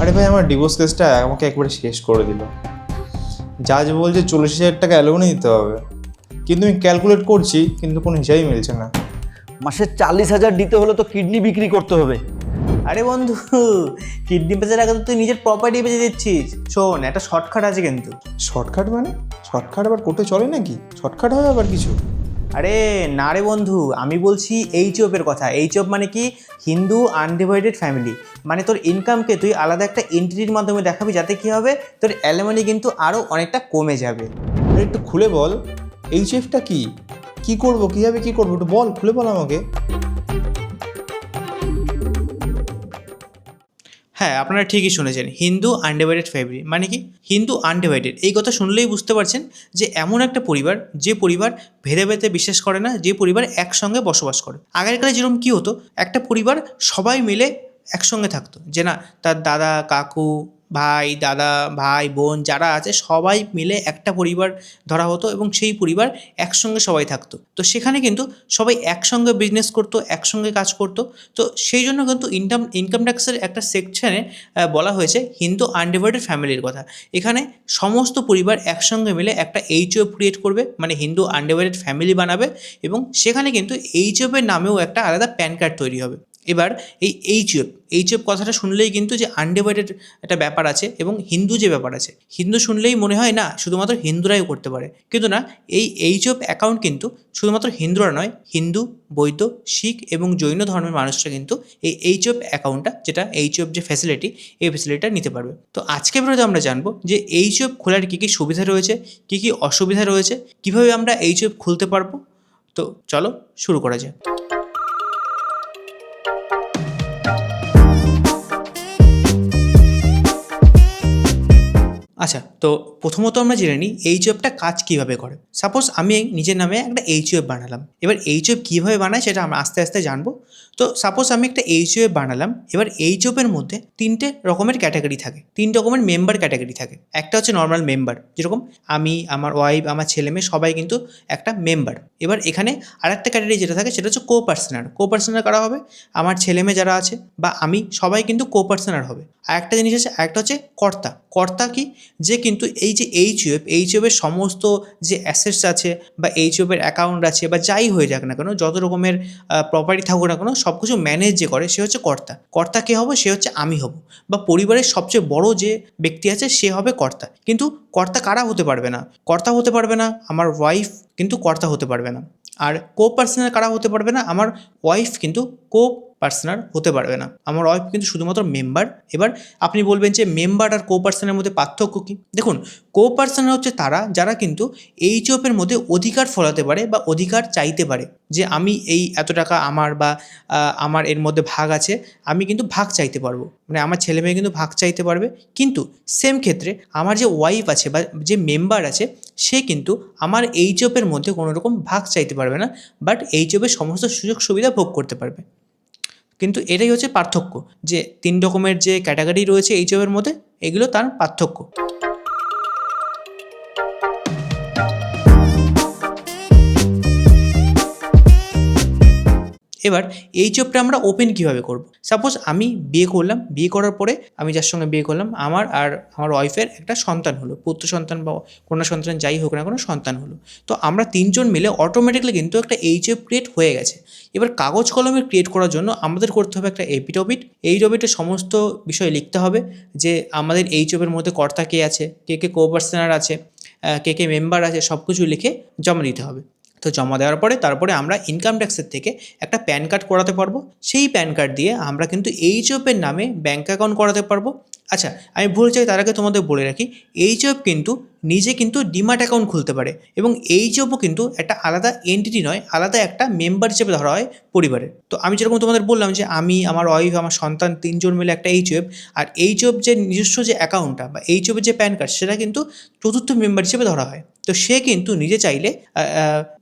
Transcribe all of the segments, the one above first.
আরে ভাই আমার ডিভোর্স কেসটা আমাকে একবারে শেষ করে দিল। জাজ বলছে চল্লিশ হাজার টাকা অ্যালোনে দিতে হবে। কিন্তু আমি ক্যালকুলেট করছি কিন্তু কোনো হিসাবই মিলছে না। মাসে চাল্লিশ হাজার দিতে হলে তো কিডনি বিক্রি করতে হবে। আরে বন্ধু কিডনি বেচার আগে তো তুই নিজের প্রপার্টি বেঁচে দিচ্ছিস। শোন একটা শর্টকাট আছে কিন্তু। শর্টকাট মানে? শর্টকাট আবার কোর্টে চলে নাকি? শর্টকাট হবে আবার কিছু? আরে না রে বন্ধু, আমি বলছি এইচ ওপের কথা। এইচ ওপ মানে কি? হিন্দু আনডিভাইডেড ফ্যামিলি মানে তোর ইনকামকে তুই আলাদা একটা এন্ট্রির মাধ্যমে দেখাবি, যাতে কি হবে? তোর অ্যালেমনি কিন্তু আরও অনেকটা কমে যাবে। একটু খুলে বল এইচএফটা কি? কি করব? কীভাবে কী করব? একটু বল, খুলে বল আমাকে। হ্যাঁ আপনারা ঠিকই শুনেছেন। হিন্দু আনডিভাইডেড ফ্যামিলি মানে কি? হিন্দু আনডিভাইডেড এই কথা শুনলেই বুঝতে পারছেন যে এমন একটা পরিবার, যে পরিবার ভেদে ভেদে বিশ্বাস করে না, যে পরিবার একসঙ্গে বসবাস করে। আগেরকালে যেরকম কী হতো, একটা পরিবার সবাই মিলে একসঙ্গে থাকতো। যে না, তার দাদা, কাকু ভাই, দাদা, ভাই, বোন যারা আছে সবাই মিলে একটা পরিবার ধরা হতো এবং সেই পরিবার একসঙ্গে সবাই থাকতো। তো সেখানে কিন্তু সবাই একসঙ্গে বিজনেস করতো, একসঙ্গে কাজ করতো। তো সেই জন্য কিন্তু ইনকাম ইনকাম ট্যাক্সের একটা সেকশনে বলা হয়েছে হিন্দু আনডিভাইডেড ফ্যামিলির কথা। এখানে সমস্ত পরিবার একসঙ্গে মিলে একটা এইচ এইচও ক্রিয়েট করবে মানে হিন্দু আনডিভাইডেড ফ্যামিলি বানাবে এবং সেখানে কিন্তু এইচ এইচওপের নামেও একটা আলাদা প্যান কার্ড তৈরি হবে। এবার এই এইচএফ এইচএফ কথাটা শুনলেই কিন্তু যে আনডিভাইডেড একটা ব্যাপার আছে এবং হিন্দু যে ব্যাপার আছে, হিন্দু শুনলেই মনে হয় না শুধুমাত্র হিন্দুরাই করতে পারে। কিন্তু না, এই এইচএফ অ্যাকাউন্ট কিন্তু শুধুমাত্র হিন্দুরা নয়, হিন্দু বৌদ্ধ শিখ এবং জৈন ধর্মের মানুষরা কিন্তু এই এইচএফ অ্যাকাউন্টটা যেটা এইচএফ যে ফ্যাসিলিটি এই ফ্যাসিলিটিটা নিতে পারবে। তো আজকে ভিডিওতে আমরা জানব যে এইচএফ খোলার কী কী সুবিধা রয়েছে, কী কী অসুবিধা রয়েছে, কীভাবে আমরা এইচএফ খুলতে পারব? তো চলো শুরু করা যাক। আচ্ছা তো প্রথমত আমরা জেনে নিই এইচওয়েবটা কাজ কীভাবে করে। সাপোজ আমি নিজের নামে একটা এইচওয়েব বানালাম। এবার এইচওয়েব কীভাবে বানায় সেটা আমরা আস্তে আস্তে জানব। তো সাপোজ আমি একটা এইচওয়েব বানালাম, এবার এইচওয়েবের মধ্যে তিনটে রকমের ক্যাটাগরি থাকে। তিন রকমের মেম্বার ক্যাটাগরি থাকে। একটা হচ্ছে নর্মাল মেম্বার যেরকম আমি, আমার ওয়াইফ আমার ছেলে মেয়ে সবাই কিন্তু একটা মেম্বার এবার এখানে আরেকটা ক্যাটাগরি যেটা থাকে সেটা হচ্ছে কো পার্সোনার কো পার্সোনার করা হবে? আমার ছেলে মেয়ে যারা আছে বা আমি সবাই কিন্তু কো পার্সোনার হবে। আর একটা জিনিস আছে, আরেকটা হচ্ছে কর্তা। কর্তা কি? যে কিন্তু এই যে এইচ ওয়েব এইচ ওয়েবের সমস্ত যে অ্যাসেটস আছে বা এইচ ওয়েবের অ্যাকাউন্ট আছে বা যাই হয়ে যাক না কেন, যত রকমের প্রপার্টি থাকুক না কেন সব কিছু ম্যানেজ যে করে সে হচ্ছে কর্তা। কর্তা কে হবে? সে হচ্ছে আমি হব। বা পরিবারের সবচেয়ে বড় যে ব্যক্তি আছে সে হবে কর্তা। কিন্তু কর্তা কারা হতে পারবে না? কর্তা হতে পারবে না আমার ওয়াইফ কিন্তু কর্তা হতে পারবে না। আর কো পার্সোনাল কারা হতে পারবে না? আমার ওয়াইফ কিন্তু কো পার্সোনাল হতে পারবে না। আমার ওয়াইফ কিন্তু শুধুমাত্র মেম্বার এবার আপনি বলবেন যে মেম্বার আর কো পার্সনের মধ্যে পার্থক্য কী? দেখুন কো পার্সোনাল হচ্ছে তারা, যারা কিন্তু এই জবের মধ্যে অধিকার ফলাতে পারে বা অধিকার চাইতে পারে যে আমি এই এত টাকা আমার বা আমার এর মধ্যে ভাগ আছে, আমি কিন্তু ভাগ চাইতে পারব। মানে আমার ছেলে মেয়ে কিন্তু ভাগ চাইতে পারবে। কিন্তু সেম ক্ষেত্রে আমার যে ওয়াইফ আছে বা যে মেম্বার আছে, সে কিন্তু আমার এই জবের মধ্যে কোনো রকম ভাগ চাইতে পারবে না বাট এই জবের সমস্ত সুযোগ সুবিধা ভোগ করতে পারবে। কিন্তু এটাই হচ্ছে পার্থক্য যে তিন রকমের যে ক্যাটাগরি রয়েছে এই এর মধ্যে, এগুলো তার পার্থক্য। এবার এই জবটা আমরা ওপেন কীভাবে করব? সাপোজ আমি বিয়ে করলাম, বিয়ে করার পরে আমি যার সঙ্গে বিয়ে করলাম, আমার আর আমার ওয়াইফের একটা সন্তান হলো, পুত্র সন্তান বা কন্যা সন্তান যাই হোক না কোনো সন্তান হলো। তো আমরা তিনজন মিলে অটোমেটিকলি কিন্তু একটা এইচ এফ ক্রিয়েট হয়ে গেছে। এবার কাগজ কলমে ক্রিয়েট করার জন্য আমাদের করতে হবে একটা এপিটবিট এই টবিটের সমস্ত বিষয় লিখতে হবে যে আমাদের এইচ এর মধ্যে কর্তা কে আছে, কে কে কো পার্সনার আছে কে কে মেম্বার আছে সব কিছু লিখে জমা দিতে হবে। তো জমা দেওয়ার পরে তারপরে আমরা ইনকাম ট্যাক্সের থেকে একটা প্যান কার্ড করাতে পারব। সেই প্যান কার্ড দিয়ে আমরা কিন্তু এইচওপের নামে ব্যাঙ্ক অ্যাকাউন্ট করাতে পারব। আচ্ছা আমি ভুল চাই, তার আগে তোমাদের বলে রাখি এইচ এইচওপ কিন্তু নিজে কিন্তু ডিমার্ট অ্যাকাউন্ট খুলতে পারে এবং এইচওপও কিন্তু একটা আলাদা এন্টিটি নয়, আলাদা একটা মেম্বার হিসেবে ধরা হয় পরিবারের। তো আমি যেরকম তোমাদের বললাম যে আমি, আমার ওয়াইফ আমার সন্তান তিনজন মিলে একটা এইচওএফ আর এইচওএফ যে নিজস্ব যে অ্যাকাউন্টটা বা এইচ এইচওএফের যে প্যান কার্ড সেটা কিন্তু চতুর্থ মেম্বার হিসেবে ধরা হয়। তো সে কিন্তু নিজে চাইলে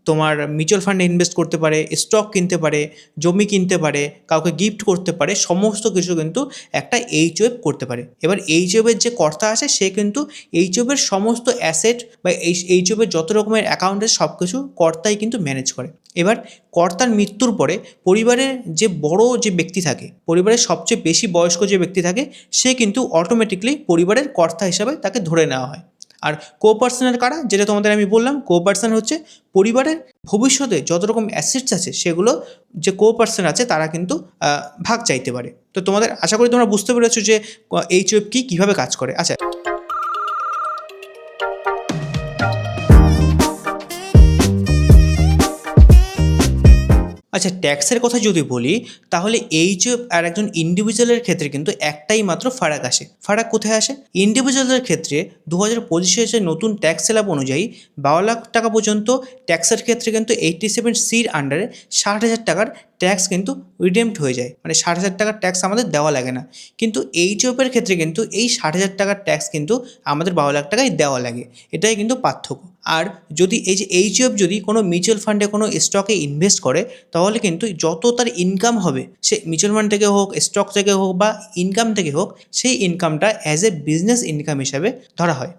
তোমার মিউচুয়াল ফান্ডে ইনভেস্ট করতে পারে স্টক কিনতে পারে, জমি কিনতে পারে, কাউকে গিফট করতে পারে, সমস্ত কিছু কিন্তু একটা এইচ ওয়েব করতে পারে। এবার এইচ ওয়েবের যে কর্তা আছে, সে কিন্তু এইচ ওয়েবের সমস্ত অ্যাসেট বা এই এইচ ওয়েবের যত রকমের অ্যাকাউন্ট আছে সব কিছু কর্তাই কিন্তু ম্যানেজ করে। এবার কর্তার মৃত্যুর পরে পরিবারের যে বড় যে ব্যক্তি থাকে, পরিবারের সবচেয়ে বেশি বয়স্ক যে ব্যক্তি থাকে, সে কিন্তু অটোমেটিকলি পরিবারের কর্তা হিসাবে তাকে ধরে নেওয়া হয়। আর কো পার্সনের কারা? যেটা তোমাদের আমি বললাম কো পার্সন হচ্ছে পরিবারের ভবিষ্যতে যত রকম অ্যাসেটস আছে, সেগুলো যে কো পার্সন আছে, তারা কিন্তু ভাগ চাইতে পারে। তো তোমাদের আশা করি তোমরা বুঝতে পেরেছ যে এইচ ওয়েব কি কীভাবে কাজ করে। আচ্ছা। আচ্ছা ট্যাক্সের কথা যদি বলি, তাহলে এইচ আর একজন ইন্ডিভিজুয়ালের ক্ষেত্রে কিন্তু একটাই মাত্র ফারাক আসে। ফারাক কোথায় আসে? ইন্ডিভিজুয়ালের ক্ষেত্রে দু হাজার পঁচিশে যে নতুন ট্যাক্স স্ল্যাব অনুযায়ী বারো লাখ টাকা পর্যন্ত ট্যাক্সের ক্ষেত্রে কিন্তু এইটটি সেভেন সির আন্ডারে ষাট হাজার টাকার ট্যাক্স কিন্তু রিডেমড হয়ে যায়। মানে ষাট হাজার টাকার ট্যাক্স আমাদের দেওয়া লাগে না। কিন্তু এইচ ওপের ক্ষেত্রে কিন্তু এই ষাট হাজার টাকার ট্যাক্স কিন্তু আমাদের বারো লাখ টাকায় দেওয়া লাগে। এটাই কিন্তু পার্থক্য। আর যদি এই যে এইচ যদি কোনো মিউচুয়াল ফান্ডে কোনো স্টকে ইনভেস্ট করে, তাহলে কিন্তু যত তার ইনকাম হবে, সে মিউচুয়াল ফান্ড থেকে হোক স্টক থেকে হোক বা ইনকাম থেকে হোক, সেই ইনকামটা অ্যাজ এ বিজনেস ইনকাম হিসাবে ধরা হয়।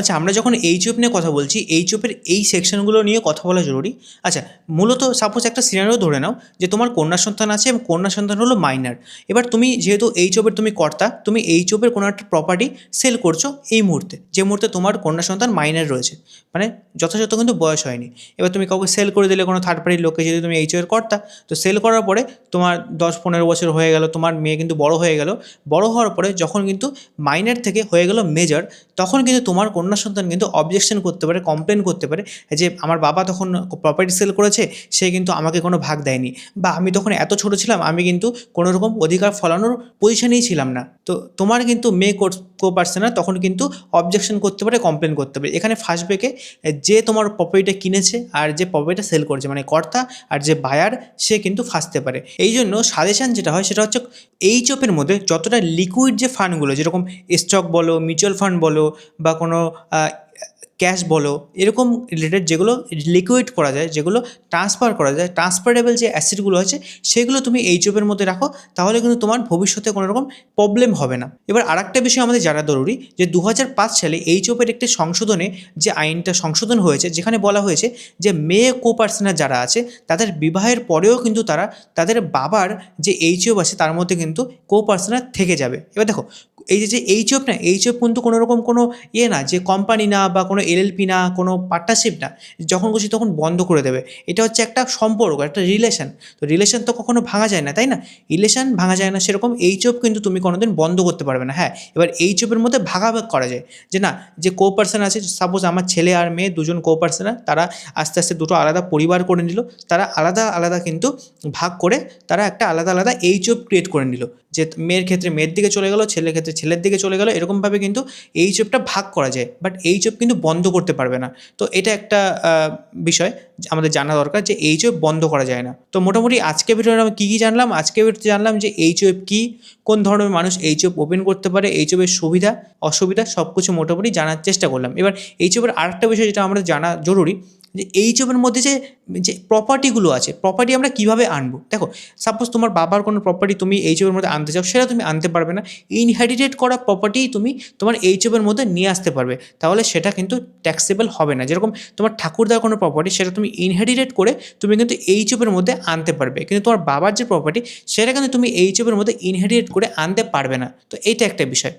আচ্ছা আমরা যখন এইচওপ নিয়ে কথা বলছি এইচওপের এই সেকশনগুলো নিয়ে কথা বলা জরুরি। আচ্ছা মূলত সাপোজ একটা সিনারিও ধরে নাও যে তোমার কন্যা সন্তান আছে এবং কন্যা সন্তান হলো মাইনার এবার তুমি যেহেতু এইচওপের তুমি কর্তা, তুমি এইচওপের কোনো একটা প্রপার্টি সেল করছ এই মুহূর্তে। যে মুহূর্তে তোমার কন্যা সন্তান মাইনার রয়েছে। মানে যথাযথ কিন্তু বয়স হয়নি। এবার তুমি কাউকে সেল করে দিলে কোনো থার্ড পার্টির লোককে যদি তুমি এইচওয়ের কর্তা, তো সেল করার পরে তোমার দশ পনেরো বছর হয়ে গেল, তোমার মেয়ে কিন্তু বড় হয়ে গেল। বড় হওয়ার পরে যখন কিন্তু মাইনার থেকে হয়ে গেল মেজর তখন কিন্তু তোমার কন্যা সন্তান কিন্তু অবজেকশন করতে পারে কমপ্লেন করতে পারে যে আমার বাবা তখন প্রপার্টি সেল করেছে, সে কিন্তু আমাকে কোনো ভাগ দেয়নি। বা আমি তখন এত ছোট ছিলাম, আমি কিন্তু কোনো রকম অধিকার ফলানোর পজিশনেই ছিলাম না। তো তোমার কিন্তু মেয়ে কো পারছে না, তখন কিন্তু অবজেকশন করতে পারে কমপ্লেন করতে পারে। এখানে ফার্স্ট ব্রেকে যে তোমার প্রপার্টিটা কিনেছে আর যে প্রপার্টিটা সেল করেছে মানে কর্তা আর যে বায়ার সে কিন্তু ফাঁসতে পারে। এই জন্য সাজেশান যেটা হয়, সেটা হচ্ছে এই চোপের মধ্যে যতটা লিকুইড যে ফান্ডগুলো যেরকম স্টক বলো মিউচুয়াল ফান্ড বলো, বা কোনো uh, ক্যাশ বলো, এরকম রিলেটেড যেগুলো লিকুইড করা যায়, যেগুলো ট্রান্সফার করা যায় ট্রান্সফারেবল যে অ্যাসেটগুলো আছে, সেগুলো তুমি এই চোপের মধ্যে রাখো, তাহলে কিন্তু তোমার ভবিষ্যতে কোনো রকম প্রবলেম হবে না। এবার আরেকটা বিষয় আমাদের জানা জরুরি, যে দু হাজার পাঁচ সালে এই চোপের একটি সংশোধনে যে আইনটা সংশোধন হয়েছে, যেখানে বলা হয়েছে যে মেয়ে কো পার্সনার যারা আছে, তাদের বিবাহের পরেও কিন্তু তারা তাদের বাবার যে এইচওপ আছে, তার মধ্যে কিন্তু কো পার্সনার থেকে যাবে। এবার দেখো, এই যে এইচওপ না এইচওপ কিন্তু কোনো রকম কোনো ইয়ে না, যে কোম্পানি না বা কোনো এলএলপি না, কোনো পার্টনারশিপ না, যখন খুশি তখন বন্ধ করে দেবে। এটা হচ্ছে একটা সম্পর্ক, একটা রিলেশন তো রিলেশন তো কখনো ভাঙা যায় না, তাই না? রিলেশন ভাঙা যায় না সেরকম এইচওপ কিন্তু তুমি কোনোদিন বন্ধ করতে পারবে না। হ্যাঁ এবার এইচওপের মধ্যে ভাগাভাগ করা যায়। যে না, যে কো পার্সন আছে সাপোজ আমার ছেলে আর মেয়ে দুজন কো পার্সন তারা আস্তে আস্তে দুটো আলাদা পরিবার করে নিল, তারা আলাদা আলাদা কিন্তু ভাগ করে তারা একটা আলাদা আলাদা এইচওপ ক্রিয়েট করে নিল। যে মেয়ের ক্ষেত্রে মেয়ের দিকে চলে গেলো, ছেলের ক্ষেত্রে ছেলের দিকে চলে গেলো, এরকমভাবে কিন্তু এই চোপটা ভাগ করা যায়। বাট এই চোপ কিন্তু বন্ধ করতে পারবে না। তো এটা একটা বিষয় আমাদের জানা দরকার যে এই চোপ বন্ধ করা যায় না। তো মোটামুটি আজকে ভিডিওতে আমি কী কী জানলাম? আজকে ভিডিওতে জানলাম যে এই চোপ কী, কোন ধরনের মানুষ এই চোপ ওপেন করতে পারে, এই চোপের সুবিধা, অসুবিধা সব কিছু মোটামুটি জানার চেষ্টা করলাম। এবার এই চোপের আরেকটা বিষয় যেটা আমাদের জানা জরুরি যে এই চোপের মধ্যে যে যে প্রপার্টিগুলো আছে প্রপার্টি আমরা কীভাবে আনব? দেখো সাপোজ তোমার বাবার কোনো প্রপার্টি তুমি এই চোপের মধ্যে আনতে চাও, সেটা তুমি আনতে পারবে না। ইনহেরিটেড করা প্রপার্টি তুমি তোমার এই চোপের মধ্যে নিয়ে আসতে পারবে। তাহলে সেটা কিন্তু ট্যাক্সেবল হবে না। যেরকম তোমার ঠাকুরদার কোনো প্রপার্টি সেটা তুমি ইনহেরিটেড করে তুমি কিন্তু এই চোপের মধ্যে আনতে পারবে। কিন্তু তোমার বাবার যে প্রপার্টি সেটা কিন্তু তুমি এই চোপের মধ্যে ইনহেরিটেড করে আনতে পারবে না। তো এইটা একটা বিষয়।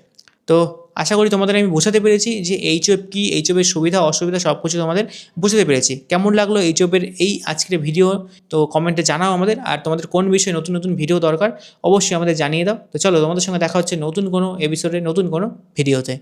তো আশা করি তোমাদের আমি বোঝাতে পেরেছি যে এইচওএফ কী এইচওএফের সুবিধা, অসুবিধা সব কিছু তোমাদের বোঝাতে পেরেছি। কেমন লাগল এইচওএফের এই আজকের ভিডিও তো কমেন্টে জানাও আমাদের। আর তোমাদের কোন বিষয়ে নতুন নতুন ভিডিও দরকার, অবশ্যই আমাদের জানিয়ে দাও। তো চলো তোমাদের সঙ্গে দেখা হচ্ছে নতুন কোনো এপিসোডে নতুন কোনো ভিডিওতে